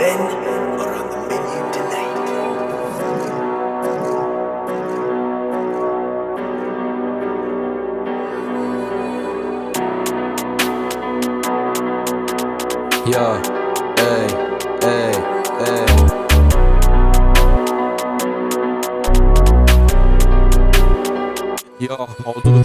men are on the menu tonight. Ya ey ey ey Ya mağdur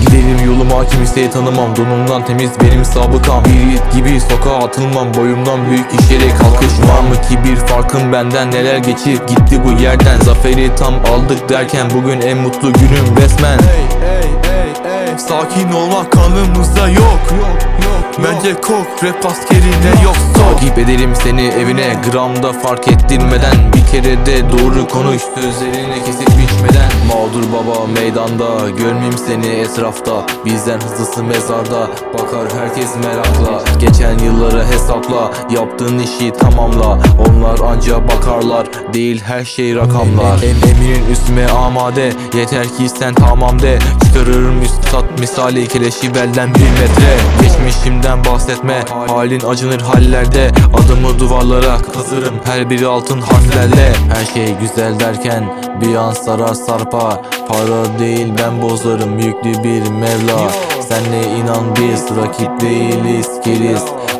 Giderim yoluma kimseyi tanımam. Donumdan temiz benim sabıkam. Bir yiğit gibi sokağa atılmam. Boyumdan büyük işlere kalkış var mı ki? Bir farkım benden Neler geçip gitti bu yerden. Zaferi tam aldık derken Bugün en mutlu günüm resmen. Ey ey ey ey Sakin olmak kanımızda yok. Yok yok Bence kok rap askerine yok Takip ederim seni evine Gramda fark ettirmeden. Bir kere de doğru konuş Sözlerini kesip biçmeden Mağdur baba meydanda Görmeyeyim seni etrafta. Bizden hızlısı mezarda Bakar herkes merakla. Geçen yılları hesapla Yaptığın işi tamamla. Onlar anca bakarlar Değil her şey rakamlar. Em eminin üstüme amade Yeter ki sen tamam de. Çıkarırım üstad misali Keleşi belden bir metre Geçmişimden bahsetme Halin acınır hallerde. Adımı duvarlara kazırım Her biri altın harflerle. Her şey güzel derken Bir an sarar sarpa. Para değil ben bozarım Yüklü bir mevla Senle inan biz Rakip değiliz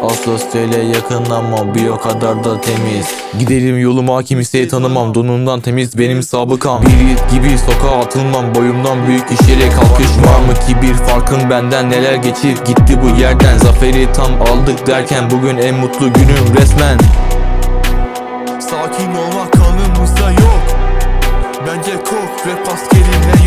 keriz Asosyale yakın ama bir o kadar da temiz. Giderim yoluma kimseyi tanımam. Donundan temiz benim sabıkam. Bir yiğit gibi sokağa atılmam. Boyumdan büyük işlere kalkış var mı ki bir farkın benden Neler geçip gitti bu yerden Zaferi tam aldık derken Bugün en mutlu günüm resmen. Sakin olmak kanımızda yok. Bence kok rap askeri